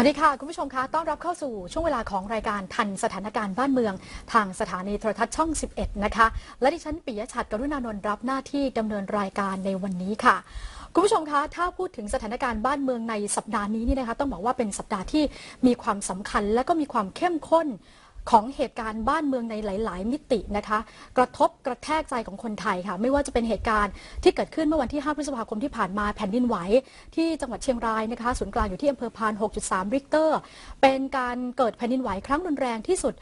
วัสดีค่ะ คุณผู้ชมคะต้อนรับเข้าสู่ช่วงเวลาของรายการทันสถานการณ์บ้านเมือง ทางสถานีโทรทัศน์ช่อง 11 นะคะ และดิฉันปิยะชัดกรุณานนท์รับหน้าที่ดำเนินรายการในวันนี้ค่ะคุณผู้ชมคะ ถ้าพูดถึงสถานการณ์บ้านเมืองในสัปดาห์นี้นี่นะคะ ต้องบอกว่าเป็นสัปดาห์ที่มีความสำคัญและก็มีความเข้มข้น ของเหตุการณ์บ้านเมืองในหลาย ๆ มิตินะคะ กระทบกระแทกใจของคนไทยค่ะ ไม่ว่าจะเป็นเหตุการณ์ที่เกิดขึ้นเมื่อวันที่ 5 พฤษภาคมที่ผ่านมาแผ่นดินไหว ที่จังหวัดเชียงรายนะคะศูนย์กลางอยู่ที่อำเภอพาน 6.3 ริกเตอร์ เป็นการเกิดแผ่นดินไหวครั้งรุนแรงที่สุด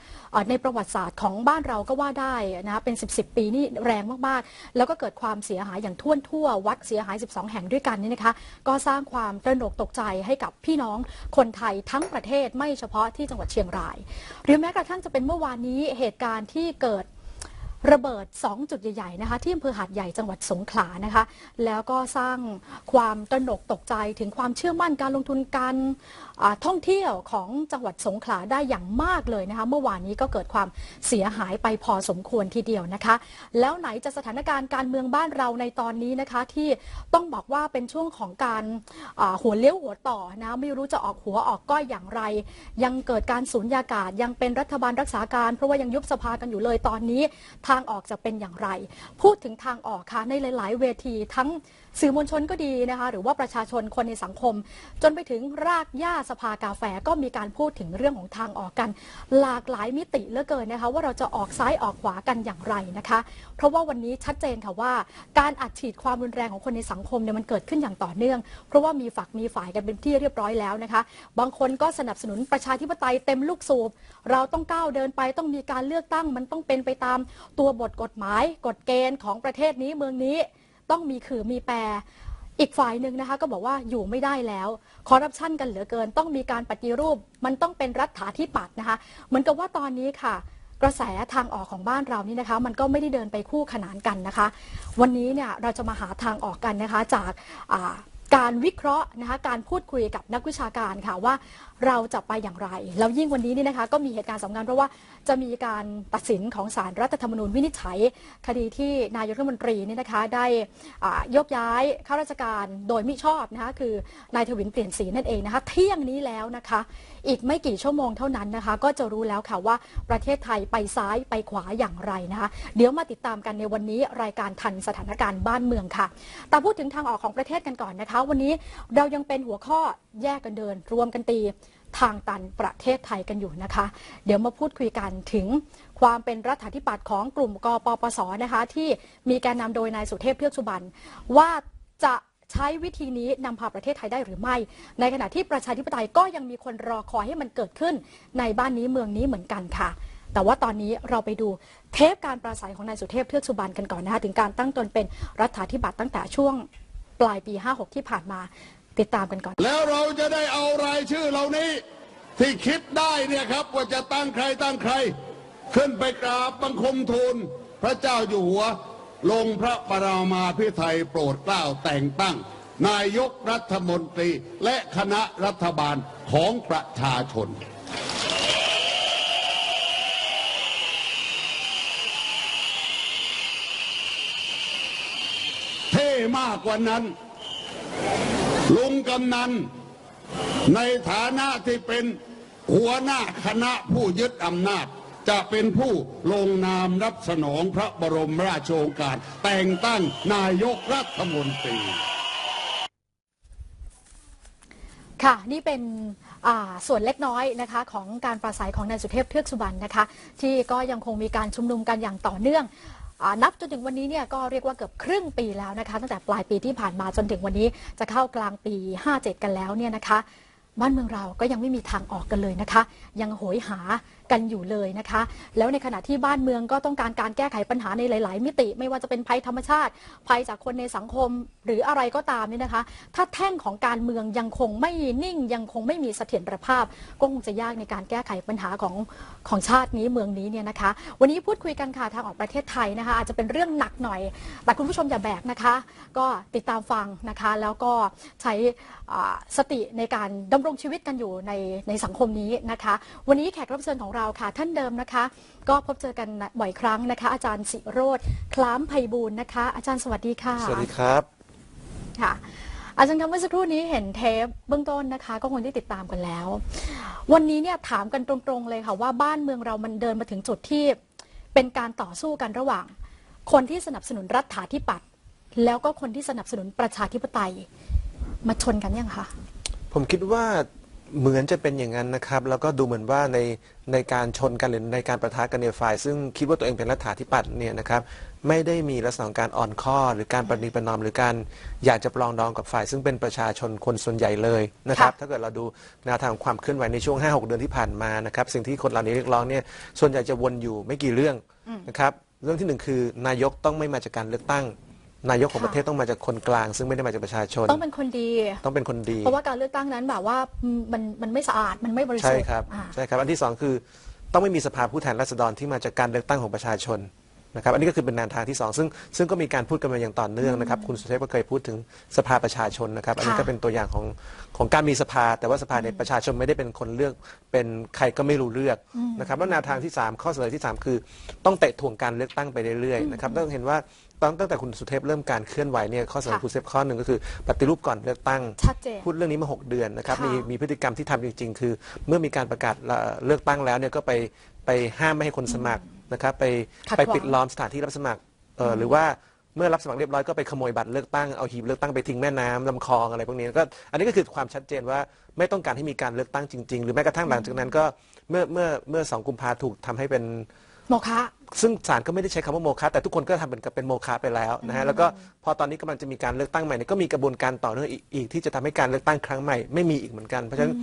ในประวัติศาสตร์ของบ้านเราก็ว่าได้นะคะเป็น 10 10ปีนี่แรงมาก ๆ แล้วก็เกิดความเสียหายอย่างท่วนทั่ว วัดเสียหาย 12 แห่งด้วยกันนี่นะคะ ก็สร้างความตระหนกตกใจให้กับพี่น้องคนไทยทั้งประเทศไม่เฉพาะที่จังหวัดเชียงรายหรือแม้กระทั่งจะเป็นเมื่อวานนี้เหตุการณ์ที่เกิดระเบิด 2 จุดใหญ่ๆนะคะที่อำเภอหาดใหญ่จังหวัดสงขลานะคะ แล้วก็สร้างความตระหนกตกใจถึงความเชื่อมั่นการลงทุนการ ท่องเที่ยวของจังหวัดสงขลาได้อย่างมากเลยนะคะ เมื่อวานนี้ก็เกิดความเสียหายไปพอสมควรทีเดียวนะคะ แล้วไหนจะสถานการณ์การเมืองบ้านเราในตอนนี้นะคะที่ต้องบอกว่าเป็นช่วงของการหัวเลี้ยวหัวต่อนะไม่รู้จะออกหัวออกก้อยอย่างไร ยังเกิดการสูญญากาศยังเป็นรัฐบาลรักษาการ เพราะว่ายังยุบสภากันอยู่เลยตอนนี้ ทางออกจะเป็นอย่างไร พูดถึงทางออกค่ะในหลาย ๆ เวทีทั้งสื่อมวลชนก็ดีนะคะหรือว่าประชาชนคนในสังคม จนไปถึงรากหญ้าสภากาแฟก็มีการพูดถึงเรื่องของทางออกกัน หลากหลายมิติเหลือเกินนะคะว่าเราจะออกซ้ายออกขวากันอย่างไรนะคะ เพราะว่าวันนี้ชัดเจนค่ะว่า การอัดฉีดความรุนแรงของคนในสังคมเนี่ยมันเกิดขึ้นอย่างต่อเนื่อง เพราะว่ามีฝักมีฝ่ายกันเป็นที่เรียบร้อยแล้วนะคะ บางคนก็สนับสนุนประชาธิปไตยเต็มลูกสูบเราต้องก้าวเดินไปต้องมีการเลือกตั้งมันต้องเป็นไปตามตัวบทกฎหมายกฎเกณฑ์ของประเทศนี้เมืองนี้ ต้องมีคือมีแปร อีกฝ่ายหนึ่งนะคะก็บอกว่าอยู่ไม่ได้แล้วคอร์รัปชันกันเหลือเกิน ต้องมีการปฏิรูป มันต้องเป็นรัฐาธิปัตย์นะคะเหมือนกับว่าตอนนี้ค่ะ กระแสทางออกของบ้านเรานี่นะคะ มันก็ไม่ได้เดินไปคู่ขนานกันนะคะ วันนี้เนี่ยเราจะมาหาทางออกกันนะคะจากา การวิเคราะห์นะคะการพูดคุยกับนักวิชาการค่ะว่าเราจะไปอย่างไร แล้วยิ่งวันนี้นี่นะคะก็มีเหตุการณ์สำคัญเพราะว่าจะมีการตัดสินของศาลรัฐธรรมนูญวินิจฉัย คดีที่นายกรัฐมนตรีนี่นะคะได้อ่ายกย้ายข้าราชการโดยมิชอบนะคะคือนายทวินเปลี่ยนสีนั่นเองนะคะเที่ยงนี้แล้วนะคะ อีกไม่กี่ชั่วโมงเท่านั้นนะคะ ก็จะรู้แล้วค่ะว่าประเทศไทยไปซ้ายไปขวาอย่างไรนะคะเดี๋ยวมาติดตามกันในวันนี้รายการทันสถานการณ์บ้านเมืองค่ะแต่พูดถึงทางออกของประเทศกันก่อนนะคะวันนี้เรายังเป็นหัวข้อแยกกันเดิน รวมกันตีทางตันประเทศไทยกันอยู่นะคะ เดี๋ยวมาพูดคุยกันถึงความเป็นรัฐาธิปัตย์ของกลุ่มกปปสนะคะ ที่มีการนำโดยนายสุเทพเทือกสุบรรณว่าจะใช้วิธีนี้นำพาประเทศไทยได้หรือไม่ ในขณะที่ประชาธิปไตยก็ยังมีคนรอคอยให้มันเกิดขึ้นในบ้านนี้เมืองนี้เหมือนกันค่ะ แต่ว่าตอนนี้เราไปดูเทปการปราศัยของนายสุเทพเทือกสุบรรณกันก่อนนะคะถึงการตั้งตนเป็นรัฐาธิปัตย์ตั้งแต่ช่วง ปลายปี 56 ที่ผ่านมาติดตามกันก่อน แล้วเราจะได้เอารายชื่อเหล่านี้ ที่คิดได้เนี่ยครับ ว่าจะตั้งใครตั้งใคร ขึ้นไปกราบบังคมทูลพระเจ้าอยู่หัว ลงพระปรามาพิไทยโปรดเกล้าแต่งตั้ง นายกรัฐมนตรีและคณะรัฐบาลของประชาชน มากกว่านั้น ลุงกำนัน ในฐานะที่เป็นหัวหน้าคณะผู้ยึดอำนาจ จะเป็นผู้ลงนามรับสนองพระบรมราชโองการ แต่งตั้งนายกรัฐมนตรี ค่ะ นี่เป็นส่วนเล็กน้อยนะคะของการปราศัยของนายสุเทพเทือกสุบรรณนะคะ ที่ก็ยังคงมีการชุมนุมกันอย่างต่อเนื่อง นับจนถึงวันนี้เนี่ยก็เรียกว่าเกือบครึ่งปีแล้วนะคะ ตั้งแต่ปลายปีที่ผ่านมาจนถึงวันนี้จะเข้ากลางปี 57 กันแล้วเนี่ยนะคะ บ้านเมืองเราก็ยังไม่มีทางออกกันเลยนะคะ ยังโหยหากันอยู่เลยนะคะ แล้วในขณะที่บ้านเมืองก็ต้องการการแก้ไขปัญหาในหลาย ๆ มิติ ไม่ว่าจะเป็นภัยธรรมชาติ ภัยจากคนในสังคมหรืออะไรก็ตามนี่นะคะ ถ้าแท่งของการเมืองยังคงไม่นิ่ง ยังคงไม่มีเสถียรภาพ ก็คงจะยากในการแก้ไขปัญหาของของชาตินี้เมืองนี้เนี่ยนะคะ วันนี้พูดคุยกันค่ะทางออกประเทศไทยนะคะ อาจจะเป็นเรื่องหนักหน่อย แต่คุณผู้ชมอย่าแบกนะคะ ก็ติดตามฟังนะคะ แล้วก็ใช้สติในการดำรงชีวิตกันอยู่ในในสังคมนี้นะคะ วันนี้แขกรับเชิญของเราค่ะท่านเดิมนะคะ ก็พบเจอกันบ่อยครั้งนะคะ อาจารย์สิโรธคล้ามไพบูลย์นะคะ อาจารย์สวัสดีค่ะสวัสดีครับค่ะ อาจารย์คะเมื่อสักครู่นี้เห็นเทปเบื้องต้นนะคะ ก็คงได้ติดตามกันแล้ว วันนี้เนี่ยถามกันตรงๆเลยค่ะว่าบ้านเมืองเรามันเดินมาถึงจุดที่เป็นการต่อสู้กันระหว่าง คนที่สนับสนุนรัฐาธิปัตย์แล้วก็คนที่สนับสนุนประชาธิปไตยมาชนกันยังคะผมคิดว่า เหมือนจะเป็นอย่างนั้นนะครับ แล้วก็ดูเหมือนว่าในในการชนกันหรือในการประทะกันในยฝ่าย ซึ่งคิดว่าตัวเองเป็นรัฐาธิปัตย์เนี่ยนะครับไม่ได้มีลักษณะของการอ่อนข้อ หรือการประนีประนอม หรือการอยากจะปลองดองกับฝ่าย ซึ่งเป็นประชาชนคนส่วนใหญ่เลยนะครับค่ะถ้าเกิดเราดูแนวทางความเคลื่อนไหวในช่วง 5-6 เดือนที่ผ่านมานะครับสิ่งที่คนเหล่านี้เรียกร้องเนี่ยส่วนใหญ่จะวนอยู่ไม่กี่เรื่องนะครับเรื่องที่หนึ่งคือนายกต้องไม่มาจากการเลือกตั้ง นายกของค่ะประเทศต้องมาจากคนกลาง ซึ่งไม่ได้มาจากประชาชน ต้องเป็นคนดี ต้องเป็นคนดี เพราะว่าการเลือกตั้งนั้นแบบว่ามันมันไม่สะอาดมันไม่บริสุใช่ทธิ์ครับอ่าใช่ครับ อันที่สองคือต้องไม่มีสภาผู้แทนราษฎรที่มาจากการเลือกตั้งของประชาชนนะครับอันนี้ก็คือเป็นแนวทางที่สองซึ่งซึ่งก็มีการพูดกันมาอย่างต่อเนื่องนะครับ คุณสุเทพก็เคยพูดถึงสภาประชาชนนะครับ อันนี้ค่ะก็เป็นตัวอย่างของของการมีสภา แต่ว่าสภาในยประชาชนไม่ได้เป็นคนเลือก เป็นใครก็ไม่รู้เลือกนะครับแล้วแนวทางที่สามข้อเสนอที่สามคือ ต้องเตะถ่วงการเลือกตั้งไปเรื่อยๆนะครับต้องเห็นว่า ตั้งตั้งแต่คุณสุเทพเริ่มการเคลื่อนไหวเนี่ยข้อเสนอค่ะคุณสุเทพข้อหนึ่งก็คือปฏิรูปก่อนเลือกตั้ง ชัดเจนพูดเรื่องนี้มา 6 เดือนนะครับค่ะมีมีพฤติกรรมที่ทำจริง ๆ คือ เมื่อมีการประกาศเอ่อเลือกตั้งแล้วเนี่ยก็ไปไปห้ามไม่ให้คนสมัครนะครับไปขัดไปขวางปิดล้อมสถานที่รับสมัครเอ่ออหรือว่าเมื่อรับสมัครเรียบร้อยก็ไปขโมยบัตรเลือกตั้งเอาหีบเลือกตั้งไปทิ้งแม่น้ำลำคลองอะไรพวกนี้ก็อันนี้ก็คือความชัดเจนว่าไม่ต้องการให้มีการเลือกตั้งจริง ๆ หรือแม้กระทั่งหลังจากนั้นก็เมื่อเมื่อเมื่อสองกุมภาถูกทำให้เป็น โมคะ ซึ่งศาลก็ไม่ได้ใช้คำว่าโมฆะแต่ทุกคนก็ทำเป็นกับเป็นโมฆะไปแล้วนะฮะแล้วก็พอตอนนี้กำลังจะมีการเลือกตั้งใหม่เนี่ยก็มีกระบวนการต่อเนื่องอีกอีกที่จะทำให้การเลือกตั้งครั้งใหม่ไม่มีอีกเหมือนกันเพราะฉะนั้น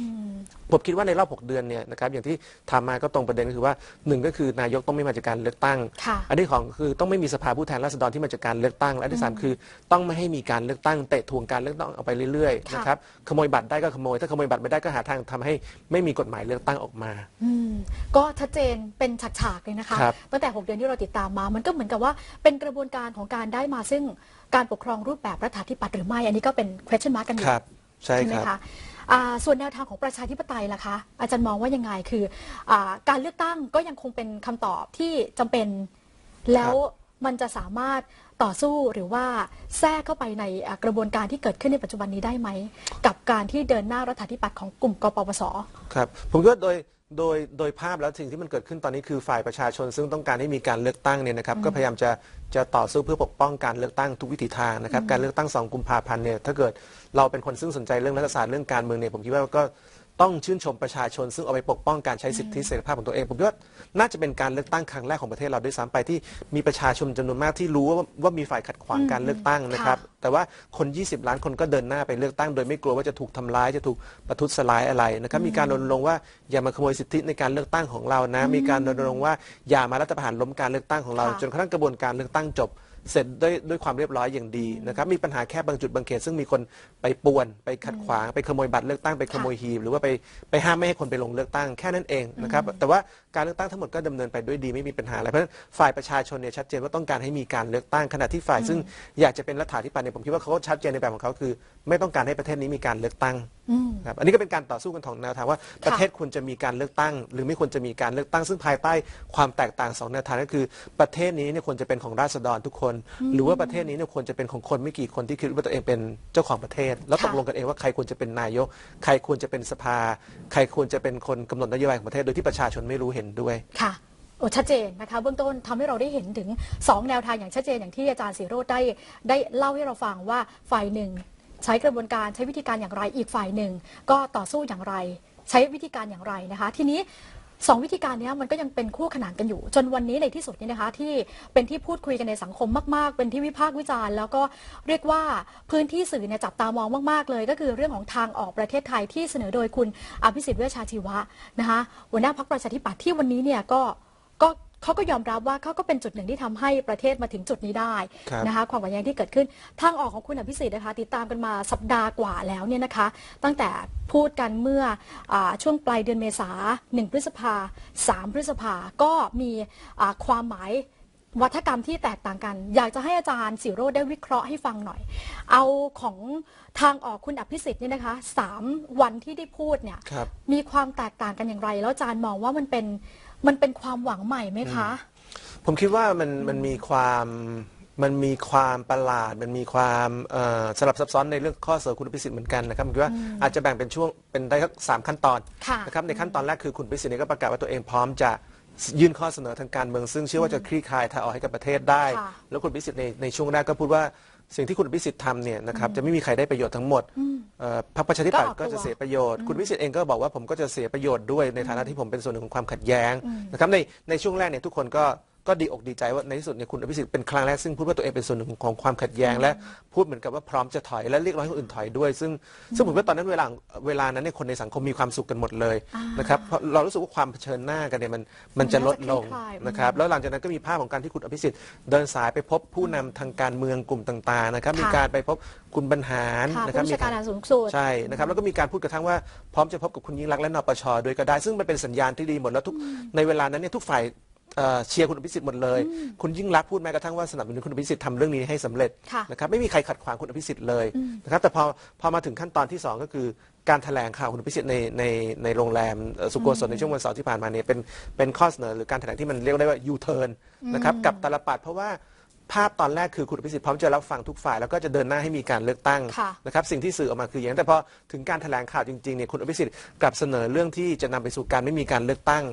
ผมคิดว่าในรอบ 6 เดือนเนี่ยนะครับอย่างที่ทำมาก็ตรงประเด็นก็คือว่าหนึ่งก็คือนายกต้องไม่มาจากการเลือกตั้งค่ะอันที่สองคือต้องไม่มีสภาผู้แทนราษฎรที่มาจากการเลือกตั้ง และอันที่สามคือต้องไม่ให้มีการเลือกตั้งเตะทวงการเลือกตั้งออกไปเรื่อยๆค่ะนะครับขโมยบัตรได้ก็ขโมยถ้าขโมยบัตรไม่ได้ก็หาทางทำให้ไม่มีกฎหมายเลือกตั้งออกมาอืมก็ชัดเจนเป็นฉากๆเลยนะคะครับตั้งแต่ 6 เดือนที่เราติดตามมา มันก็เหมือนกับว่าเป็นกระบวนการของการได้มาซึ่งการปกครองรูปแบบรัฐาธิปัตย์หรือไม่ อันนี้ก็เป็น question mark กันอยู่ครับใช่ไหมครับคะ อ่าส่วนแนวทางของประชาธิปไตยล่ะคะ อาจารย์มองว่ายังไงคืออาการเลือกตั้งก็ยังคงเป็นคำตอบที่จำเป็น แล้วมันจะสามารถต่อสู้หรือว่าแทรกเข้าไปในอ่ากระบวนการที่เกิดขึ้นในปัจจุบันนี้ได้ไหม กับการที่เดินหน้ารัฐาธิปัตย์ของกลุ่มกปปส ครับผมคิดว่าโดย โดยโดยภาพแล้วสิ่งที่มันเกิดขึ้นตอนนี้คือฝ่ายประชาชน ซึ่งต้องการให้มีการเลือกตั้งเนี่ยนะครับก็พยายามจะจะต่อสู้เพื่อปกป้องการเลือกตั้งทุกวิถีทางนะครับการเลือกตั้งสองกุมภาพันธ์เนี่ยถ้าเกิดเราเป็นคนซึ่งสนใจเรื่องรัฐศาสตร์เรื่องการเมืองเนี่ยผมคิดว่าก็ ต้องชื่นชมประชาชน ซึ่งเอาไปปกป้องการใช้สิทธิเสรีภาพของตัวเองผมคิดว่าน่าจะเป็นการเลือกตั้งครั้งแรกของประเทศเราด้วยซ้ำไปที่มีประชาชนจำนวนมากที่รู้ว่าว่ามีฝ่ายขัดขวางการเลือกตั้งนะครับ แต่ว่าคน 20 ล้านคนก็เดินหน้าไปเลือกตั้ง โดยไม่กลัวว่าจะถูกทำร้ายจะถูกประทุษร้ายอะไรนะครับมีการรณรงค์ว่าอย่ามาขโมยสิทธิในการเลือกตั้งของเรานะ มีการรณรงค์ว่าอย่ามารัฐประหารล้มการเลือกตั้งของเราค่ะจนกระทั่งกระบวนการเลือกตั้งจบ เสร็จด้วยด้วยความเรียบร้อยอย่างดีนะครับมีปัญหาแค่บางจุดบางเขตซึ่งมีคนไปป่วนไปขัดขวางไปขโมยบัตรเลือกตั้งไปขโมยหีบหรือว่าไปไปห้ามไม่ให้คนไปลงเลือกตั้งแค่นั้นเองนะครับแต่ว่า การเลือกตั้งทั้งหมดก็ดำเนินไปด้วยดีไม่มีปัญหาอะไรเพราะฉะนั้นฝ่ายประชาชนเนี่ยชัดเจนว่าต้องการให้มีการเลือกตั้งขณะที่ฝ่าย ซึ่งอยากจะเป็นรัฐาธิปัตย์เนี่ยผมคิดว่าเขาก็ชัดเจนในแบบของเขาคือ ไม่ต้องการให้ประเทศนี้มีการเลือกตั้งอืมครับอันนี้ก็เป็นการต่อสู้กันของแนวทางว่าประเทศควรจะมีการเลือกตั้ง หรือไม่ควรจะมีการเลือกตั้ง ซึ่งภายใต้ความแตกต่างสองแนวทางก็คือ ประเทศนี้เนี่ยควรจะเป็นของราษฎรทุกคน หรือว่าประเทศนี้เนี่ยควรจะเป็นของคนไม่กี่คนที่คิดว่าตัวเองเป็นเจ้าของประเทศ แล้วค่ะตกลงกันเองว่าใครควรจะเป็นนายก ใครควรจะเป็นสภา ใครควรจะเป็นคนกำหนดนโยบายของประเทศโดยที่ประชาชนไม่รู้เห็นด้วยค่ะโอ้ชัดเจนนะคะเบื้องต้นทำให้เราได้เห็นถึง 2 แนวทางอย่างชัดเจนอย่างที่อาจารย์สีโรดได้ได้เล่าให้เราฟังว่าฝ่ายหนึ่ง ใช้กระบวนการใช้วิธีการอย่างไรอีกฝ่ายหนึ่ง ก็ต่อสู้อย่างไร ใช้วิธีการอย่างไรนะคะ ทีนี้ สองวิธีการนี้มันก็ยังเป็นคู่ขนานกันอยู่ จนวันนี้ในที่สุดนี่นะคะ ที่เป็นที่พูดคุยกันในสังคมมาก ๆ เป็นที่วิพากษ์วิจารณ์ แล้วก็เรียกว่าพื้นที่สื่อเนี่ยจับตามองมากๆเลย ก็คือเรื่องของทางออกประเทศไทยที่เสนอโดยคุณอภิสิทธิ์เวชชาชีวะนะคะหัวหน้าพรรคประชาธิปัตย์ที่วันนี้เนี่ยก็ก็ เขาก็ยอมรับว่าเขาก็เป็นจุดหนึ่งที่ทำให้ประเทศมาถึงจุดนี้ได้ครับ นะคะความขัดแย้งที่เกิดขึ้นทางออกของคุณอภิสิทธิ์นะคะติดตามกันมาสัปดาห์กว่าแล้วเนี่ยนะคะ ตั้งแต่พูดกันเมื่ออาช่วงปลายเดือนเมษาหนึ่งพฤษภาสามพฤษภาก็มีอ่าความหมาย วัฒกรรมที่แตกต่างกัน อยากจะให้อาจารย์สิโรจน์ได้วิเคราะห์ให้ฟังหน่อย เอาของทางออกคุณอภิสิทธิ์เนี่ยนะคะสามวันที่ได้พูดเนี่ย ครับ มีความแตกต่างกันอย่างไร แล้วอาจารย์มองว่ามันเป็น มันเป็นความหวังใหม่ไหมคะ ผมคิดว่ามันมันมีความมันมีความประหลาด มันมีความเอ่อสลับซับซ้อนในเรื่องข้อเสนอคุณอภิสิทธิ์เหมือนกันนะครับผมคิดว่าอาจจะแบ่งเป็นช่วงเป็นได้สักสามขั้นตอนค่ะนะครับในขั้นตอนแรกคือคุณอภิสิทธิ์เนี่ยก็ประกาศว่าตัวเองพร้อมจะยื่นข้อเสนอทางการเมืองซึ่งเชื่อว่าจะคลี่คลายทางออกให้กับประเทศได้ค่ะแล้วคุณอภิสิทธิ์ในในช่วงแรกก็พูดว่า สิ่งที่คุณอภิสิทธิ์ทำเนี่ยนะครับจะไม่มีใครได้ประโยชน์ทั้งหมดเอ่อพรรคประชาธิปัตย์ก็ก็ออกตัวจะเสียประโยชน์ คุณอภิสิทธิ์เองก็บอกว่าผมก็จะเสียประโยชน์ด้วยในฐานะที่ผมเป็นส่วนหนึ่งของความขัดแย้งนะครับในในช่วงแรกเนี่ยทุกคนก็ ก็ดีอกดีใจว่าในที่สุดเนี่ยคุณอภิสิทธิ์เป็นครั้งแรกซึ่งพูดว่าตัวเองเป็นส่วนหนึ่งของความขัดแย้งและพูดเหมือนกับว่าพร้อมจะถอยและเรียกร้องให้คนอื่นถอยด้วย ซึ่งซึ่งผมว่าตอนนั้นเวลาเวลานั้นเนี่ยคนในสังคมมีความสุขกันหมดเลยนะครับเพราะเรารู้สึกว่าความเผชิญหน้ากันเนี่ยมันมันจะลดลงมันน่าจะคลี่คลายนะครับแล้วหลังจากนั้นก็มีภาพของการที่คุณอภิสิทธิ์เดินสายไปพบผู้นำทางการเมืองกลุ่มต่างๆนะครับมีการไปพบคุณบรรหารค่ะนะครับผู้บัญมีชาการทหารสูงสุดใช่นะครับแล้วก็มีการพูดกระทั่งว่าพร้อมจะพบกับคุณยิ่งรักษณ์และนปชด้วยก็ได้ ซึ่งมันเป็นสัญญาณที่ดีหมดแล้วทุกในเวลานั้นเนี่ยทุกฝ่าย เอ่อเชียร์คุณอภิสิทธิ์หมดเลย คุณยิ่งรักษณ์พูดแม้กระทั่งว่าสนับสนุนคุณอภิสิทธิ์ทำเรื่องนี้ให้สำเร็จค่ะนะครับไม่มีใครขัดขวางคุณอภิสิทธิ์เลยนะครับแต่พอพอมาถึงขั้นตอนที่สองก็คือ การแถลงข่าวคุณอภิสิทธิ์ในในในโรงแรมเอ่อสุโกศลในช่วงวันเสาร์ที่ผ่านมาเนี่ยเป็นเป็นข้อเสนอหรือการแถลงที่มันเรียกได้ว่ายูเทิร์นนะครับกับตาลปัดเพราะว่า ภาพตอนแรกคือคุณอภิสิทธิ์พร้อมจะรับฟังทุกฝ่ายแล้วก็จะเดินหน้าให้มีการเลือกตั้งค่ะนะครับสิ่งที่สื่อออกมาคืออย่างนั้นแต่พอถึงการแถลงข่าวจริงๆเนี่ยคุณอภิสิทธิ์กลับเสนอเรื่องที่จะนำไปสู่การไม่มีการเลือกตั้ง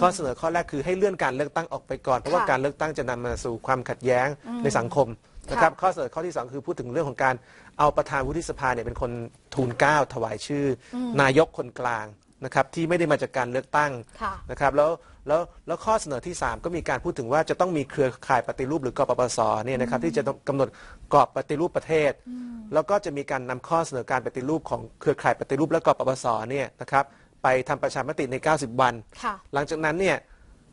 ข้อเสนอข้อแรกคือให้เลื่อนการเลือกตั้งออกไปก่อนเพราะว่าค่ะ การเลือกตั้งจะนำมาสู่ความขัดแย้งในสังคมนะครับข้อเสนอข้อที่สองคือพูดถึงเรื่องของการเอาประธานวุฒิสภาเนี่ยเป็นคนทูลเกล้าถวายชื่ออนายกคนกลาง นะครับที่ไม่ได้มาจากการเลือกตั้งค่ะนะครับแล้วแล้วแล้วข้อเสนอที่ 3 ก็มีการพูดถึงว่าจะต้องมีเครือข่ายปฏิรูปหรือกปปสเนี่ยนะครับที่จะต้องกำหนดกรอบปฏิรูปประเทศ แล้วก็จะมีการนำข้อเสนอการปฏิรูปของเครือข่ายปฏิรูปและกปปสเนี่ยนะครับไปทำประชามติใน 90 วันค่ะหลังจากนั้นเนี่ย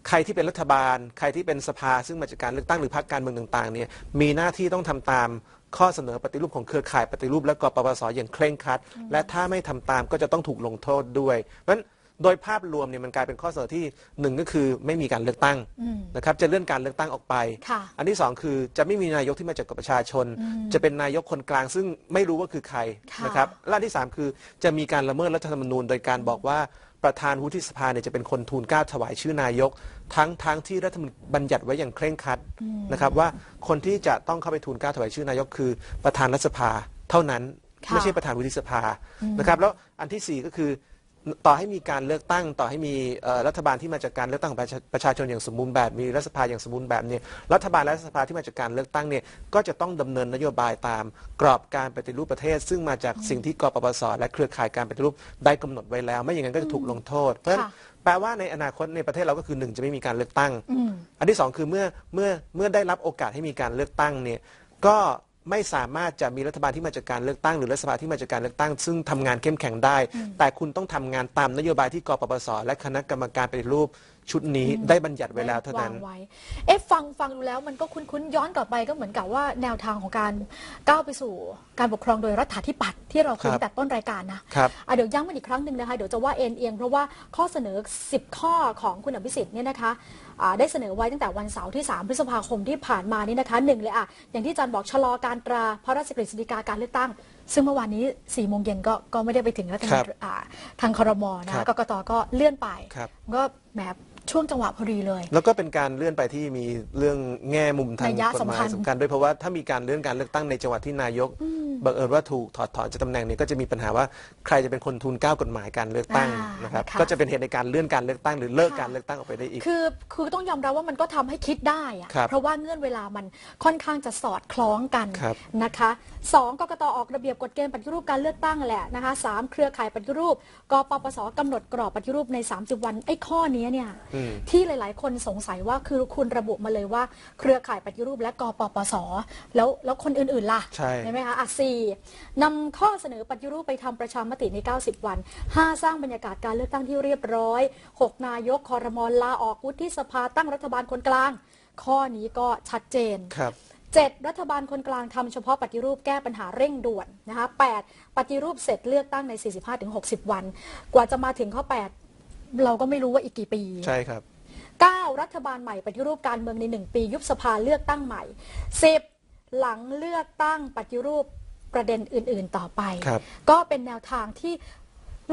ใครที่เป็นรัฐบาล ใครที่เป็นสภาซึ่งมาจากการเลือกตั้งหรือพรรคการเมืองต่างๆเนี่ยมีหน้าที่ต้องทำตาม ข้อเสนอปฏิรูปของเครือข่ายปฏิรูปและกปปสอย่างเคร่งครัด และถ้าไม่ทำตามก็จะต้องถูกลงโทษด้วยเพราะฉะนั้นโดยภาพรวมเนี่ยมันกลายเป็นข้อเสนอที่หนึ่งก็คือไม่มีการเลือกตั้งนะครับจะเลื่อนการเลือกตั้งออกไปค่ะอันที่สองคือจะไม่มีนายกที่มาจากประชาชน จะเป็นนายกคนกลางซึ่งไม่รู้ว่าคือใครค่ะนะครับและอันที่สามคือจะมีการละเมิดรัฐธรรมนูญโดยการบอกว่า ประธานวุฒิสภาเนี่ยจะเป็นคนทูลเกล้าถวายชื่อนายก ทั้งทั้งที่รัฐธรรมนูญบัญญัติไว้อย่างเคร่งครัดนะครับว่าคนที่จะต้องเข้าไปทูลเกล้าถวายชื่อนายกคือประธานรัฐสภาเท่านั้น ค่ะ ไม่ใช่ประธานวุฒิสภานะครับแล้วอันที่สี่ก็คือ ต่อให้มีการเลือกตั้งต่อให้มีเอ่อรัฐบาลที่มาจากการเลือกตั้งของประชาประชาชนอย่างสมบูรณ์แบบมีรัฐสภาอย่างสมบูรณ์แบบเนี่ยรัฐบาลและรัฐสภาที่มาจากการเลือกตั้งเนี่ยก็จะต้องดำเนินนโยบายตามกรอบการปฏิรูปประเทศ ซึ่งมาจากสิ่งที่กปปส และเครือข่ายการปฏิรูปได้กำหนดไว้แล้ว ไม่อย่างนั้นก็จะถูกลงโทษ เพราะฉะนั้นค่ะแปลว่าในอนาคตในประเทศเราก็คือหนึ่งจะไม่มีการเลือกตั้ง อันที่สองคือเมื่อเมื่อเมื่อได้รับโอกาสให้มีการเลือกตั้งเนี่ยก็ ไม่สามารถจะมีรัฐบาลที่มาจากการเลือกตั้งหรือรัฐสภาที่มาจากการเลือกตั้ง ซึ่งทำงานเข้มแข็งได้ แต่คุณต้องทำงานตามนโยบายที่กปปส และคณะกรรมการปฏิรูปชุดนี้ได้บัญญัติไว้แล้วเท่านั้นวางไว้เอ๊ะฟังฟังดูแล้วมันก็คุ้นๆย้อนกลับไปก็เหมือนกับว่าแนวทางของการก้าวไปสู่การปกครองโดยรัฐาธิปัตย์ที่เราคุยครับ แต่ต้นรายการนะครับ อะเดี๋ยวย้ำมันอีกครั้งหนึ่งนะคะ เดี๋ยวจะว่าเอ็นเอียงเพราะว่าข้อเสนอ 10 ข้อของคุณอภิสิทธิ์เนี่ยนะคะอ่า ได้เสนอไว้ตั้งแต่วันเสาร์ที่ 3 พฤษภาคมที่ผ่านมานี่นะคะหนึ่งเลยอะอย่างที่อาจารย์บอกชะลอการตราพระราชกฤษฎีกาการเลือกตั้ง ซึ่งเมื่อวานนี้4ี่โมงเย็นก็ก็ไม่ได้ไปถึงรัฐมนตรีอ่าทางครมนะครับกกตก็เลื่อนไปครับก็แหม ช่วงจังหวะพอดีเลย แล้วก็เป็นการเลื่อนไปที่มีเรื่องแง่มุมทางนัยยะกฎหมาสำคัยญ สำคัญด้วยเพราะว่าถ้ามีการเลื่อนการเลือกตั้งในจังหวัดที่นายกบังเอิญว่าถูกถอดถอนจากตำแหน่งเนี่ยก็จะมีปัญหาว่าใครจะเป็นคนทูลเกล้ากฎหมายการเลือกตั้งอ่านนะครับค่ะก็จะเป็นเหตุในการเลื่อนการเลือกตั้งหรือเลิกค่ะ การเลือกตั้งออกไปได้อีก คือคือต้องยอมรับว่ามันก็ทำให้คิดได้อะครับเพราะว่าเงื่อนเวลามันค่อนข้างจะสอดคล้องกันครับนะคะสองกกตออกระเบียบกฎเกณฑ์ปฏิรูปการเลือกตั้งแหละนะคะสามเครือข่ายปฏิรูปกปปสกำหนดกรอบปฏิรูปใน 30 วันไอ้ข้อนี้เนี่ยอืมที่หลาย ๆ คนสงสัยว่าคือคุณระบุมาเลยว่า เครือข่ายปฏิรูปและกปปส แล้วแล้วคนอื่น ๆ ล่ะใช่ไหมคะอะสี่นำข้อเสนอปฏิรูปไปทำประชามติใน 90 วัน 5 สร้างบรรยากาศการเลือกตั้งที่เรียบร้อย 6 นายกคอรมอลาออกวุฒิสภาตั้งรัฐบาลคนกลาง ข้อนี้ก็ชัดเจนครับ7รัฐบาลคนกลางทำเฉพาะปฏิรูปแก้ปัญหาเร่งด่วนนะคะ8ปฏิรูปเสร็จเลือกตั้งใน 45-60 วัน กว่าจะมาถึงข้อ 8 เราก็ไม่รู้ว่าอีกกี่ปีใช่ครับ 9 รัฐบาลใหม่ปฏิรูปการเมืองใน 1 ปี ยุบสภาเลือกตั้งใหม่ 10 หลังเลือกตั้งปฏิรูปประเด็นอื่น ๆ ต่อไป ครับ ก็เป็นแนวทางที่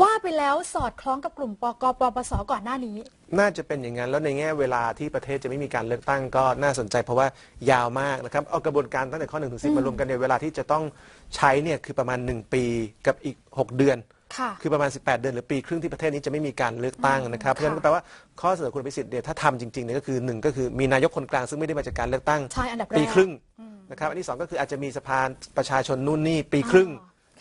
ว่าไปแล้วสอดคล้องกับกลุ่มปกปปสก่อนหน้านี้ น่าจะเป็นอย่างนั้น แล้วในแง่เวลาที่ประเทศจะไม่มีการเลือกตั้งก็น่าสนใจเพราะว่ายาวมากนะครับ เอากระบวนการตั้งแต่ข้อ1นถึงสิมารวมกันเนี่ยเวลาที่จะต้องใช้เนี่ยคือประมาณ 1 ปีกับอีก 6 เดือน ค่ะ คือประมาณ 18 เดือนหรือปีครึ่งที่ประเทศนี้จะไม่มีการเลือกตั้งนะครับเพราะฉะนั้นก็แปลว่าข้อเสนอคุณอภิสิทธิ์เนี่ยถ้าทำจริงๆเนี่ยก็คือหนึ่งก็คือมีนายกคนกลางซึ่งไม่ได้มาจากการเลือกตั้งใช่อันดับแรกปีครึ่งนะครับอันที่สองก็คืออาจจะมีสภาประชาชนนู่นนี่ปีครึ่ง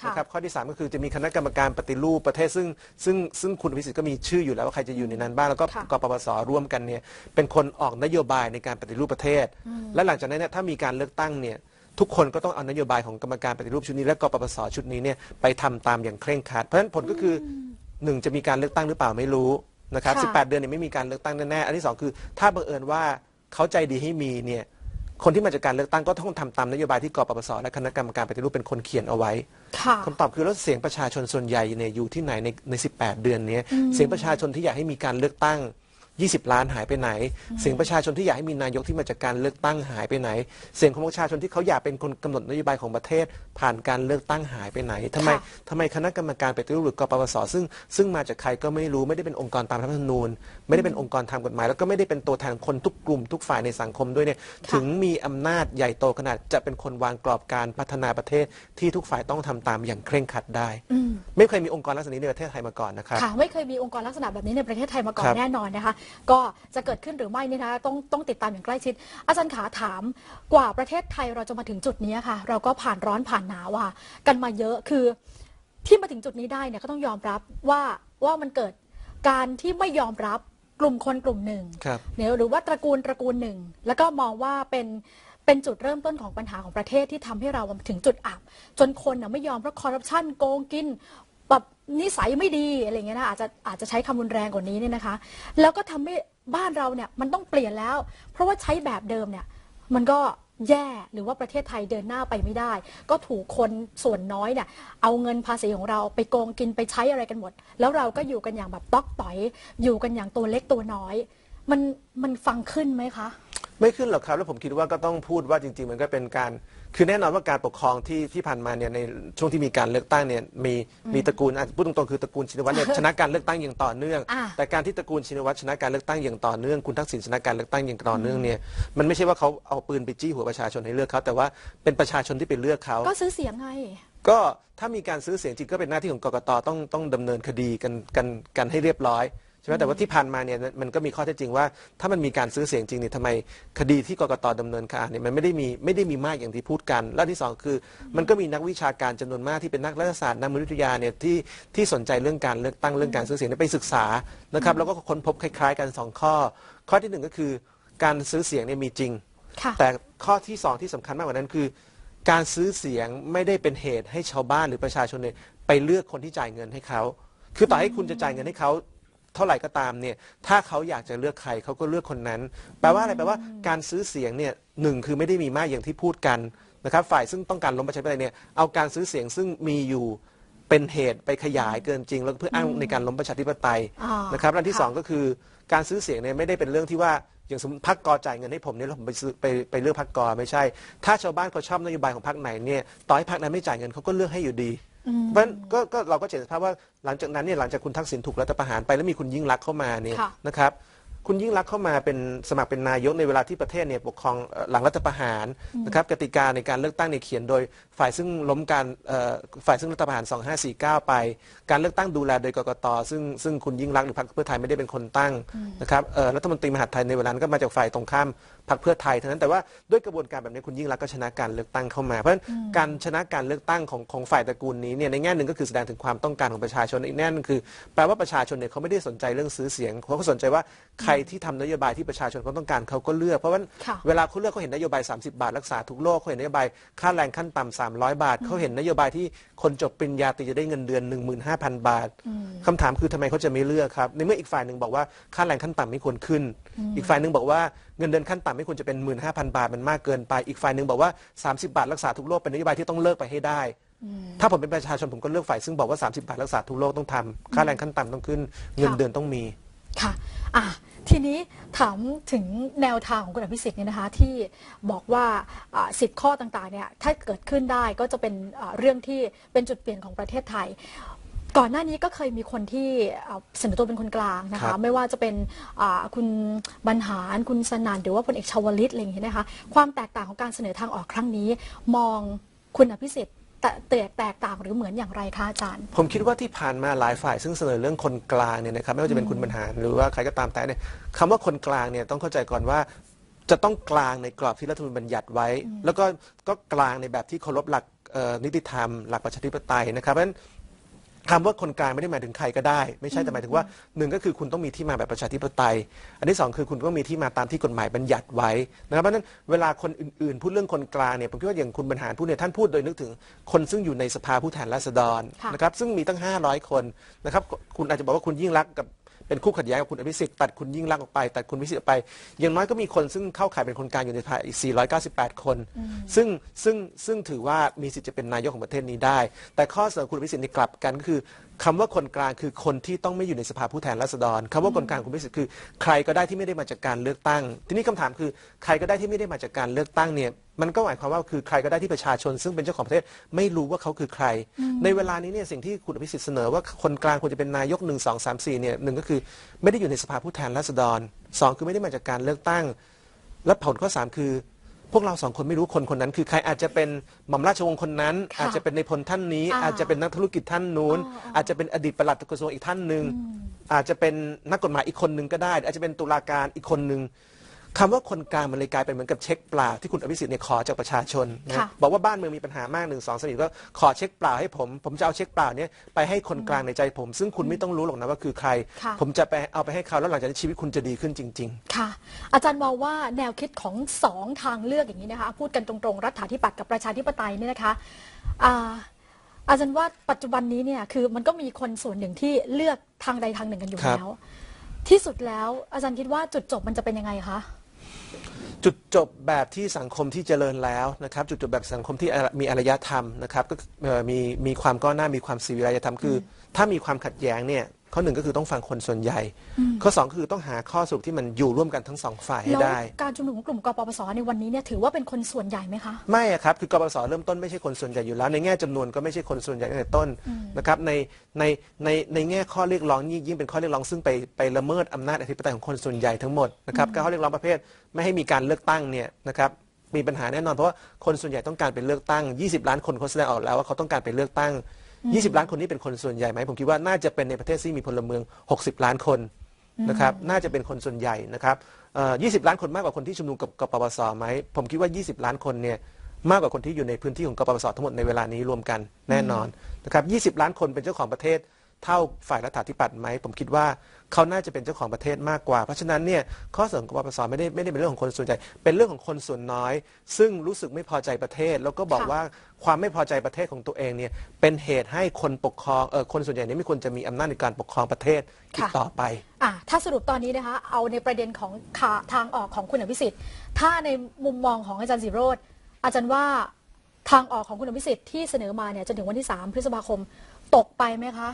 ค่ะนะครับข้อที่สามก็คือจะมีคณะกรรมการปฏิรูปประเทศซึ่งซึ่งซึ่งคุณอภิสิทธิ์ก็มีชื่ออยู่แล้วว่าใครจะอยู่ในนั้นบ้างแล้วก็ค่ะกปปสร่วมกันเนี่ยเป็นคนออกนโยบายในการปฏิรูปประเทศ และหลังจากนั้นเนี่ยถ้ามีการเลือกตั้งเนี่ย ทุกคนก็ต้องเอานโยบายของกรรมการปฏิรูปชุดนี้และกปปสชุดนี้เนี่ยไปทำตามอย่างเคร่งครัด เพราะฉะนั้นผลก็คืออหนึ่งจะมีการเลือกตั้งหรือเปล่าไม่รู้นะครับค่ะ18 เดือนเนี่ยไม่มีการเลือกตั้งแน่ๆอันที่สองคือ ถ้าบังเอิญว่าเขาใจดีให้มีเนี่ยคนที่มาจากการเลือกตั้งก็ต้องทำตามนโยบายที่กปปสและคณะกรรมการปฏิรูปเป็นคนเขียนเอาไว้ค่ะคำตอบคือแล้วเสียงประชาชนส่วนใหญ่เนี่ยอยู่ที่ไหนในใน 18 เดือนเนี้ยเสียงประชาชนที่อยากให้มีการเลือกตั้ง 20 ล้านหายไปไหน เสียงประชาชนที่อยากให้มีนายกที่มาจากการเลือกตั้งหายไปไหน เสียงของประชาชนที่เขาอยากเป็นคนกำหนดนโยบายของประเทศ ผ่านการเลือกตั้งหายไปไหนทำไมค่ะทำไมคณะกรรมการปฏิรูปหรือกปปสซึ่ง ซึ่งมาจากใครก็ไม่รู้ไม่ได้เป็นองค์กรตามรัฐธรรมนูญ ไม่ได้เป็นองค์กรทางกฎหมาย แล้วก็ไม่ได้เป็นตัวแทนคนทุกกลุ่มทุกฝ่ายในสังคมด้วยเนี่ยถึงมีอำนาจใหญ่โตขนาดจะเป็นคนวางกรอบการพัฒนาประเทศที่ทุกฝ่ายต้องทำตามอย่างเคร่งครัดได้อืมไม่เคยมีองค์กรลักษณะนี้ในประเทศไทยมาก่อนนะครับค่ะไม่เคยมีองค์กรลักษณะแบบนี้ในประเทศไทยมาก่อนครับแน่นอนนะคะก็จะเกิดขึ้นหรือไม่เนี่ยนะคะต้องต้องติดตามอย่างใกล้ชิด อาจารย์ขาถามกว่าประเทศไทยเราจะมาถึงจุดนี้ค่ะ เราก็ผ่านร้อนผ่านหนาวอะกันมาเยอะคือที่มาถึงจุดนี้ได้เนี่ยก็ต้องยอมรับว่าว่ามันเกิดการที่ไม่ยอมรับกลุ่มคนกลุ่มหนึ่งครับเนี่ยหรือว่าตระกูลตระกูลหนึ่ง แล้วก็มองว่าเป็นเป็นจุดเริ่มต้นของปัญหาของประเทศที่ทำให้เราถึงจุดอับ จนคนน่ะไม่ยอมเพราะคอร์รัปชันโกงกินแบบ นิสัยไม่ดีอะไรเงี้ยนะอาจจะอาจจะใช้คำรุนแรงกว่านี้เนี่ยนะคะ แล้วก็ทำให้บ้านเราเนี่ยมันต้องเปลี่ยนแล้ว เพราะว่าใช้แบบเดิมเนี่ยมันก็แย่หรือว่าประเทศไทยเดินหน้าไปไม่ได้ ก็ถูกคนส่วนน้อยเนี่ยเอาเงินภาษีของเราไปโกงกินไปใช้อะไรกันหมด แล้วเราก็อยู่กันอย่างแบบต๊อกต่อย อยู่กันอย่างตัวเล็กตัวน้อย มันมันฟังขึ้นไหมคะ ไม่ขึ้นหรอกครับ แล้วผมคิดว่าก็ต้องพูดว่าจริง ๆ มันก็เป็นการ คือแน่นอนว่าการปกครองที่ที่ผ่านมาเนี่ยในช่วงที่มีการเลือกตั้งเนี่ยมีมีตระกูลอะพูดตรงๆคือตระกูลชินวัตรเนี่ยชนะการเลือกตั้งอย่างต่อเนื่อง อะ แต่การที่ตระกูลชินวัตรชนะการเลือกตั้งอย่างต่อเนื่องคุณทักษิณชนะการเลือกตั้งอย่างต่อเนื่องเนี่ยมันไม่ใช่ว่าเขาเอาปืนไปจี้หัวประชาชนให้เลือกเขาแต่ว่าเป็นประชาชนที่ไปเลือกเขา ก็ซื้อเสียงไง ก็ถ้ามีการซื้อเสียงจริงก็เป็นหน้าที่ของกกตต้องต้องดำเนินคดีกันกันกันให้เรียบร้อยใช่ไหมแต่ว่าที่ผ่านมาเนี่ยมันก็มีข้อเท็จจริงว่า ถ้ามันมีการซื้อเสียงจริงเนี่ยทำไมคดีที่กกตดำเนินการเนี่ยมันไม่ได้มีไม่ได้มีมากอย่างที่พูดกัน และที่สองคือ มันก็มีนักวิชาการจำนวนมากที่เป็นนักรัฐศาสตร์นักมนุษยวิทยาเนี่ยที่ที่สนใจเรื่องการเลือกตั้งเรื่องการซื้อเสียงเนี่ยไปศึกษานะครับแล้วก็ค้นพบคล้าย ๆ กันสองข้อ ข้อที่หนึ่งก็คือ การซื้อเสียงเนี่ยมีจริงค่ะแต่ข้อที่สองที่สำคัญมากกว่านั้นคือ การซื้อเสียงไม่ได้เป็นเหตุให้ชาวบ้านหรือประชาชนเนี่ยไปเลือกคนที่จ่ายเงินให้เขาคือต่อให้คุณจะจ่ายเงินให้เขา เท่าไหร่ก็ตามเนี่ยถ้าเขาอยากจะเลือกใครเขาก็เลือกคนนั้น แปลว่าอะไรแปลว่าการซื้อเสียงเนี่ยหนึ่งคือไม่ได้มีมากอย่างที่พูดกันนะครับฝ่ายซึ่งต้องการล้มประชาธิปไตยเนี่ยเอาการซื้อเสียงซึ่งมีอยู่เป็นเหตุไปขยายเกินจริง แล้วเพื่ออ้างในการล้มประชาธิปไตยอ่านนะครับและอันที่ค่ะสองก็คือการซื้อเสียงเนี่ยไม่ได้เป็นเรื่องที่ว่าอย่างสมมติพรรคกอจ่ายเงินให้ผมเนี่ยแล้วผมไปซื้อไปไปเลือกพรรคกอไม่ใช่ ถ้าชาวบ้านเขาชอบนโยบายของพรรคไหนเนี่ยต่อให้พรรคนั้นไม่จ่ายเงินเขาก็เลือกให้อยู่ดี เพราะฉะนั้นก็ก็เราก็จะเห็นสภาพว่าหลังจากนั้นเนี่ยหลังจากคุณทักษิณถูกรัฐประหารไปแล้วมีคุณยิ่งรักษณ์เข้ามาเนี่ยค่ะ นะครับ คุณยิ่งรักษณ์เข้ามาเป็นสมัครเป็นนายกในเวลาที่ประเทศเนี่ยปกครองเอ่อหลังรัฐประหารนะครับกติกาในการเลือกตั้งเนี่ยเขียนโดยฝ่ายซึ่งล้มการเอ่อฝ่ายซึ่งรัฐประหาร 2549 ไป การเลือกตั้งดูแลโดยกกตซึ่งซึ่งคุณยิ่งรักษณ์หรือพรรคเพื่อไทยไม่ได้เป็นคนตั้งนะครับเอ่อรัฐมนตรีมหาดไทยในเวลานั้นก็มาจากฝ่ายตรงข้าม พรรคเพื่อไทยเท่านั้นแต่ว่าด้วยกระบวนการแบบนี้คุณยิ่งรักษณ์ก็ชนะการเลือกตั้งเข้ามา เพราะฉะนั้นการชนะการเลือกตั้งของของฝ่ายตระกูลนี้เนี่ยในแง่หนึ่งก็คือแสดงถึงความต้องการของประชาชนอีกแง่หนึงคือแปลว่าประชาชนเนี่ยเขาไม่ได้สนใจเรื่องซื้อเสียงเขาก็สนใจว่าใครที่ทำนโยบายที่ประชาชนเขาต้องการเขาก็เลือก เพราะว่าค่ะ เวลาเขาเลือกเขาเห็นนโยบาย 30 บาทรักษาทุกโรคเขาเห็นนโยบายค่าแรงขั้นต่ำ300 บาทเขาเห็นนโยบายที่คนจบปริญญาตรีจะได้เงินเดือน 15,000 บาทคำถามคือทำไมเขาจะไม่เลือกครับในเมื่ออีกฝ่ายหนึ่งบอกว่าค่าแรงขั้นต่ำไม่ควรขึ้น อีกฝ่ายหนึ่งบอกว่า เงินเดือนขั้นต่ำไม่ควรจะเป็น 15,000 บาทมันมากเกินไปอีกฝ่ายหนึ่งบอกว่า 30 บาทรักษาทุกโรคเป็นนโยบายที่ต้องเลิกไปให้ได้ ถ้าผมเป็นประชาชนผมก็เลือกฝ่ายซึ่งบอกว่า 30 บาทรักษาทุกโรคต้องทำค่าแรงขั้นต่ำต้องขึ้น เงินเดือนต้องมี ค่ะอะ ทีนี้ถามถึงแนวทางของคุณอภิสิทธิ์เนี่ยนะคะ ที่บอกว่าสิบข้อต่างๆเนี่ยถ้าเกิดขึ้นได้ก็จะเป็นอ่าเรื่องที่เป็นจุดเปลี่ยนของประเทศไทย ก่อนหน้านี้ก็เคยมีคนที่เอ่อเสนอตัวเป็นคนกลางนะครัคะ บ ไม่ว่าจะเป็นอ่าคุณบรรหารคุณสนั่นหรือว่าพลเอกชวลิตอะไรอย่างเงี้ยนะคะ ความแตกต่างของการเสนอทางออกครั้งนี้ มองคุณอภิสิทธิ์แตแตกแตกต่างหรือเหมือนอย่างไรคะอาจารย์ ผมคิดว่าที่ผ่านมาหลายฝ่ายซึ่งเสนอเรื่องคนกลางเนี่ยนะครับไม่ว่าจะเป็นคุณบรรหารหรือว่าใครก็ตามแต่เนี่ยคำว่าคนกลางเนี่ยต้องเข้าใจก่อนว่า จะต้องกลางในกรอบที่รัฐธรรมนูญบัญญัติไว้ แล้วก็ก็กลางในแบบที่เคารพหลักเอ่อนิติธรรม หลักประชาธิปไตยนะครับเพราะฉะนั้น คำว่าคนกลางไม่ได้หมายถึงใครก็ได้ ไม่ใช่แต่หมายถึงว่าหนึ่งก็คือคุณต้องมีที่มาแบบประชาธิปไตย อันที่สองคือคุณต้องมีที่มาตามที่กฎหมายบัญญัติไว้นะครับเพราะฉะนั้นเวลาคนอื่นๆ พูดเรื่องคนกลางเนี่ยผมคิดว่าอย่างคุณบรรหารพูดเนี่ยท่านพูดโดยนึกถึง คนซึ่งอยู่ในสภาผู้แทนราษฎรค่ะนะครับซึ่งมีตั้ง 500 คนนะครับคุณอาจจะบอกว่าคุณยิ่งรักษณ์กับ เป็นคู่ขัดแย้งกับคุณอภิสิทธิ์ตัดคุณยิ่งรักษณ์ออกไปตัดคุณอภิสิทธิ์ออกไป อย่างน้อยก็มีคนซึ่งเข้าข่ายเป็นคนกลางอยู่ในสภาอีก 498 คน ซึ่งซึ่งซึ่งถือว่ามีสิทธิ์จะเป็นนายกของประเทศนี้ได้ แต่ข้อเสนอคุณอภิสิทธิ์นี่กลับกันก็คือ คำว่าคนกลางคือคนที่ต้องไม่อยู่ในสภาผู้แทนราษฎรคำว่าคนกลางคุณอภิสิทธิ์คือใครก็ได้ที่ไม่ได้มาจากการเลือกตั้ง ทีนี้คำถามคือใครก็ได้ที่ไม่ได้มาจากการเลือกตั้งเนี่ยมันก็หมายความว่าคือใครก็ได้ที่ประชาชน ซึ่งเป็นเจ้าของประเทศไม่รู้ว่าเขาคือใคร ในเวลานี้เนี่ยสิ่งที่คุณอภิสิทธิ์เสนอว่าคนกลางควรจะเป็นนายกหนึ่งสองสามสี่เนี่ยหนึ่งก็คือไม่ได้อยู่ในสภาผู้แทนราษฎรสองคือไม่ได้มาจากการเลือกตั้ง และผลข้อสามคือ วกเราสองคนไม่รู้คนคนนั้น คือใครอาจจะเป็นหม่อมราชวงศ์คนนั้นค่ะอาจจะเป็นในพลท่านนี้อ่าอาจจะเป็นนักธุรกิจท่านนู้นอ๋ออ๋ออาจจะเป็นอดีตปลัดกระทรวงอีกท่านหนึ่งอาจจะเป็นนักกฎหมายอีกคนหนึ่งก็ได้ อาจจะเป็นตุลาการอีกคนหนึ่ง คำว่าคนกลางมันเลยกลายเป็นเหมือนกับเช็คเปล่าที่คุณอภิสิทธิ์เนี่ยขอจากประชาชนนะค่ะ บอกว่าบ้านเมืองมีปัญหามากหนึ่งสองสามสี่ก็ขอเช็คเปล่าให้ผม ผมจะเอาเช็คเปล่าเนี่ยไปให้คนกลางในใจผม ซึ่งคุณไม่ต้องรู้หรอกนะว่าคือใคร ค่ะ ผมจะไปเอาไปให้เขาแล้วหลังจากนั้นชีวิตคุณจะดีขึ้นจริง ๆ ค่ะ อาจารย์มองว่าแนวคิดของสองทางเลือกอย่างนี้นะคะ พูดกันตรงๆ รัฐาธิปัตย์กับประชาธิปไตยเนี่ยนะคะอ่าอาจารย์ว่าปัจจุบันนี้เนี่ยคือมันก็มีคนส่วนหนึ่งที่เลือกทางใดทางหนึ่งกันอยู่ครับ แล้ว ที่สุดแล้วอาจารย์คิดว่าจุดจบมันจะเป็นยังไงคะ จุดจบแบบที่สังคมที่เจริญแล้วนะครับ จุดจบแบบสังคมที่มีอารยธรรมนะครับก็เอ่อมีมีความก้าวหน้ามีความศิวิไลยธรรมคืออถ้ามีความขัดแย้งเนี่ย ข้อหนึ่งก็คือต้องฟังคนส่วนใหญ่ ข้อสองคือต้องหาข้อสรุปที่มันอยู่ร่วมกันทั้งสองฝ่ายให้แล้วได้ การชุมนุมของกลุ่มกปปสในวันนี้เนี่ยถือว่าเป็นคนส่วนใหญ่ไหมคะ ไม่อะครับ คือกปปสเริ่มต้นไม่ใช่คนส่วนใหญ่อยู่แล้ว ในแง่จำนวนก็ไม่ใช่คนส่วนใหญ่ตั้งแต่ต้นนะครับในในในในแง่ข้อเรียกร้องยิ่งยิ่งเป็นข้อเรียกร้องซึ่งไปไปละเมิดอำนาจอธิปไตยของคนส่วนใหญ่ทั้งหมดนะครับการข้อเรียกร้องประเภทไม่ให้มีการเลือกตั้งเนี่ยนะครับมีปัญหาแน่นอนเพราะว่าคนส่วนใหญ่ต้องการเป็นเลือกตั้ง 20 ล้านคนเขาแสดงออกแล้วว่าเขาต้องการไปเลือกตั้ง 20 ล้านคนนี้เป็นคนส่วนใหญ่ไหมผมคิดว่าน่าจะเป็นในประเทศที่มีพลเมือง 60 ล้านคนนะครับน่าจะเป็นคนส่วนใหญ่นะครับเอ่อ20 ล้านคนมากกว่าคนที่ชุมนุมกับกปปสไหมผมคิดว่า 20 ล้านคนเนี่ยมากกว่าคนที่อยู่ในพื้นที่ของกปปสทั้งหมดในเวลานี้รวมกันแน่นอนนะครับ 20 ล้านคนเป็นเจ้าของประเทศเท่าฝ่ายรัฐาธิปัตย์ไหมผมคิดว่า เขาน่าจะเป็นเจ้าของประเทศมากกว่า เพราะฉะนั้นเนี่ยข้อเสนอของกปปสไม่ได้ไม่ได้เป็นเรื่องของคนส่วนใหญ่เป็นเรื่องของคนส่วนน้อย ซึ่งรู้สึกไม่พอใจประเทศ แล้วก็บอกค่ะว่าความไม่พอใจประเทศของตัวเองเนี่ยเป็นเหตุให้คนปกครองเออคนส่วนใหญ่เนี่ยไม่ควรจะมีอำนาจในการปกครองประเทศอีกต่อไปอะถ้าสรุปตอนนี้นะคะเอาในประเด็นของขาทางออกของคุณอภิสิทธิ์ ถ้าในมุมมองของอาจารย์สิโรธอาจารย์ว่าทางออกของคุณอภิสิทธิ์ที่เสนอมาเนี่ยจนถึงวันที่ 3 พฤษภาคมตกไปไหมคะ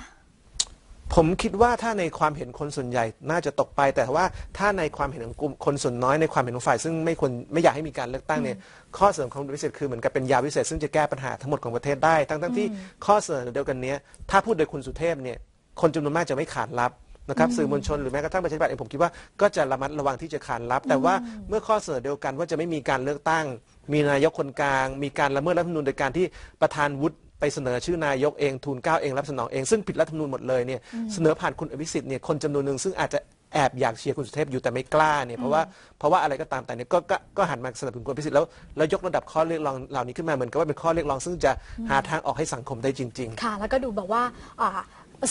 ผมคิดว่าถ้าในความเห็นคนส่วนใหญ่น่าจะตกไป แต่ว่าถ้าในความเห็นของกลุ่มคนส่วนน้อยในความเห็นของฝ่าย ซึ่งไม่ควรไม่อยากให้มีการเลือกตั้งเนี่ยข้อเสนอของวิเศษคือเหมือนกับเป็นยาวิเศษ ซึ่งจะแก้ปัญหาทั้งหมดของประเทศได้ทั้งทั้งที่ข้อเสนอเดียวกันเนี้ยถ้าพูดโดยคุณสุเทพเนี่ยคนจำนวนมากจะไม่ขานรับนะครับสื่อมวลชนหรือแม้กระทั่งประชาธิปัตย์เองผมคิดว่าก็จะระมัดระวังที่จะขานรับ แต่ว่าเมื่อข้อเสนอเดียวกันว่าจะไม่มีการเลือกตั้ง มีนายกคนกลาง มีการละเมิดรัฐธรรมนูญโดยการที่ประธานวุฒิ ไปเสนอชื่อนายกเองทูลเกล้าเองรับสนองเองซึ่งผิดรัฐธรรมนูญหมดเลยเนี่ยเสนอผ่านคุณอภิสิทธิ์เนี่ยคนจำนวนหนึ่งซึ่งอาจจะแอบอยากเชียร์คุณสุเทพอยู่แต่ไม่กล้าเนี่ยเพราะว่าเพราะว่าอะไรก็ตามแต่เนี่ยก็ก็ก็หันมาสนับสนุนคุณอภิสิทธิ์แล้วแล้วยกระดับข้อเรียกร้องเหล่านี้ขึ้นมาเหมือนกับว่าเป็นข้อเรียกร้องซึ่งจะหาทางออกให้สังคมได้จริง ค่ะ แล้วก็ดูแบบว่าอ่า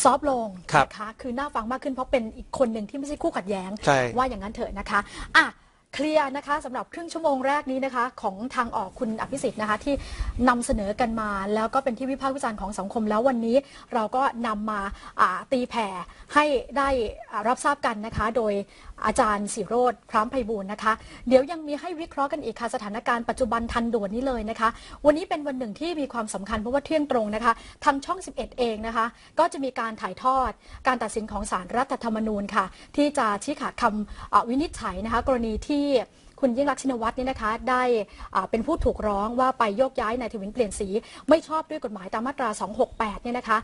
ซอฟต์ลงครับนะคะคือน่าฟังมากขึ้นเพราะเป็นอีกคนหนึ่งที่ไม่ใช่คู่ขัดแย้ง ใช่ ว่าอย่างนั้นเถอะนะคะอะ เคลียร์นะคะสำหรับครึ่งชั่วโมงแรกนี้นะคะของทางออกคุณอภิสิทธิ์นะคะที่นำเสนอกันมา แล้วก็เป็นที่วิพากษ์วิจารณ์ของสังคมแล้ววันนี้เราก็นำมาอ่าตีแผ่ให้ได้อ่ารับทราบกันนะคะ โดย อาจารย์สิโรธพร้อมไพบูลนะคะ เดี๋ยวยังมีให้วิเคราะห์กันอีกค่ะ สถานการณ์ปัจจุบันทันด่วนนี้เลยนะคะ วันนี้เป็นวันหนึ่งที่มีความสำคัญเพราะว่าเที่ยงตรงนะคะ ทางช่อง 11 เองนะคะ ก็จะมีการถ่ายทอด การตัดสินของศาลรรัฐธรรมนูญค่ะ ที่จะชี้ขาดคำวินิจฉัยนะคะ กรณีที่ คุณยิ่งรักษณ์ชินวัตรเนี่ยนะคะ ได้เป็นผู้ถูกร้องว่าไปโยกย้ายนายทวินเปลี่ยนสี ไม่ชอบด้วยกฎหมายตามมาตรา 268 เนี่ยนะคะ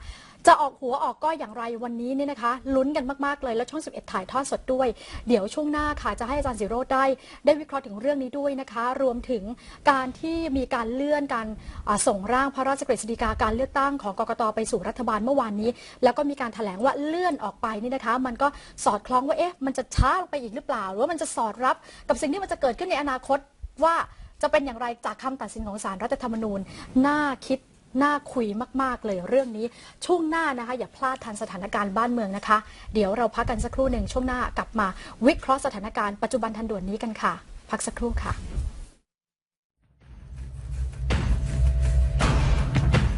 จะออกหัวออกก้อยอย่างไรวันนี้เนี่ยนะคะ ลุ้นกันมากๆเลยแล้วช่อง 11 ถ่ายทอดสดด้วย เดี๋ยวช่วงหน้าค่ะจะให้อาจารย์สิโรธได้ ได้วิเคราะห์ถึงเรื่องนี้ด้วยนะคะ รวมถึงการที่มีการเลื่อนการส่งร่างพระราชกฤษฎีกาการเลือกตั้งของกกตไปสู่รัฐบาลเมื่อวานนี้ แล้วก็มีการแถลงว่าเลื่อนออกไปนี่นะคะ มันก็สอดคล้องว่าเอ๊ะมันจะช้าลงไปอีกหรือเปล่า หรือว่ามันจะสอดรับกับสิ่งที่มันจะเกิดิดขึ้นในอนาคตว่าจะเป็นอย่างไรจากคำตัดสินของศาลรัฐธรรมนูญ น่าคิด น่าคุยมาก ๆ เลยเรื่องนี้ ช่วงหน้านะคะ อย่าพลาดทันสถานการณ์บ้านเมืองนะคะ เดี๋ยวเราพักกันสักครู่หนึ่งช่วงหน้ากลับมาวิเคราะห์สถานการณ์ปัจจุบันทันด่วนนี้กันค่ะ พักสักครู่ค่ะ